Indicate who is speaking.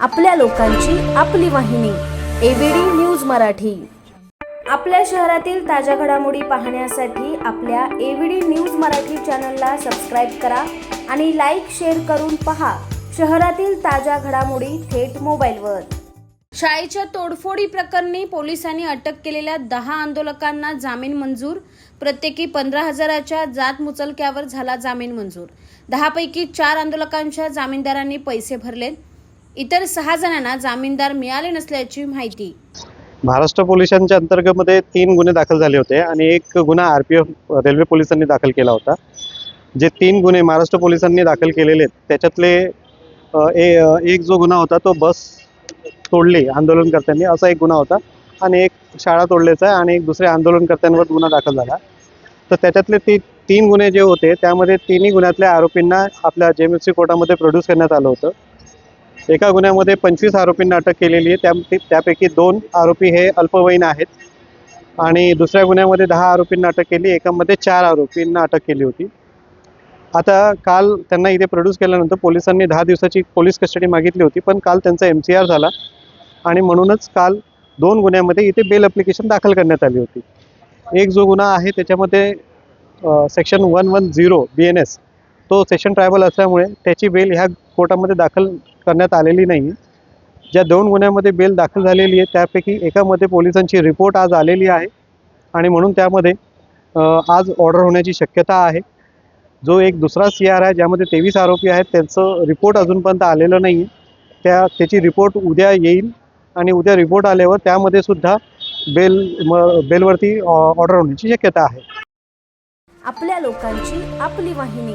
Speaker 1: आपल्या लोकांची आपली वाहिनी एबीडी न्यूज मराठी. आपल्या शहरातील ताज्या घडामोडी पाहण्यासाठी आपल्या एबीडी न्यूज मराठी चॅनलला सबस्क्राईब करा आणि लाईक शेअर करून पहा शहरातील ताज्या घडामोडी थेट मोबाईलवर. शाळेच्या तोडफोडी प्रकरणी पोलिसांनी अटक केलेल्या दहा आंदोलकांना जामीन मंजूर. प्रत्येकी पंधरा हजाराच्या जात मुचलक्यावर झाला जामीन मंजूर. दहापैकी चार आंदोलकांच्या जामीनदारांनी पैसे भरलेत. इतर सहा जणांना जामीनदार मिळाले नसल्याची माहिती.
Speaker 2: महाराष्ट्र पोलिसांच्या अंतर्गतमध्ये तीन गुन्हे दाखल झाले होते आणि एक गुन्हा आर पी एफ रेल्वे पोलिसांनी दाखल केला होता. जे तीन गुन्हे महाराष्ट्र पोलिसांनी दाखल केलेले आहेत त्याच्यातले ए एक जो गुन्हा होता तो बस तोडली आंदोलनकर्त्यांनी असा एक गुन्हा होता. आणि एक शाळा तोडल्याचा आहे आणि एक दुसऱ्या आंदोलनकर्त्यांवर गुन्हा दाखल झाला. तर त्याच्यातले ती तीन गुन्हे जे होते त्यामध्ये तिन्ही गुन्ह्यातल्या आरोपींना आपल्या जे एम एफ सी कोर्टामध्ये प्रोड्यूस करण्यात आलं होतं. एका गुन्ह्यामध्ये पंचवीस आरोपींना अटक केलेली आहे. त्या त्यापैकी दोन आरोपी हे अल्पवयीन आहेत. आणि दुसऱ्या गुन्ह्यामध्ये दहा आरोपींना अटक केली. एकामध्ये चार आरोपींना अटक केली होती. आता काल त्यांना इथे प्रोड्यूस केल्यानंतर पोलिसांनी दहा दिवसाची पोलीस कस्टडी मागितली होती. पण काल त्यांचा एम सी आर झाला. आणि म्हणूनच काल दोन गुन्ह्यामध्ये इथे बेल अप्लिकेशन दाखल करण्यात आली होती. एक जो गुन्हा आहे त्याच्यामध्ये section one one zero B N S तो सेशन ट्रायबल असल्यामुळे त्याची बेल ह्या कोर्टामध्ये दाखल करण्यात आलेली नाही ज्या दोन गुन्ह्यामध्ये बेल दाखल झालेली आहे त्यापैकी एकामध्ये पोलिसांची रिपोर्ट आज आलेली आहे आणि म्हणून त्यामध्ये आज ऑर्डर होण्याची शक्यता आहे. जो एक दुसरा सी आर आहे ज्यामध्ये तेवीस आरोपी आहेत त्यांचं रिपोर्ट अजूनपर्यंत आलेलं नाही त्या त्याची रिपोर्ट उद्या येईल आणि उद्या रिपोर्ट आल्यावर त्यामध्ये सुद्धा बेल म बेलवरती ऑर्डर होण्याची शक्यता आहे.
Speaker 1: आपल्या लोकांची आपली वाहिनी.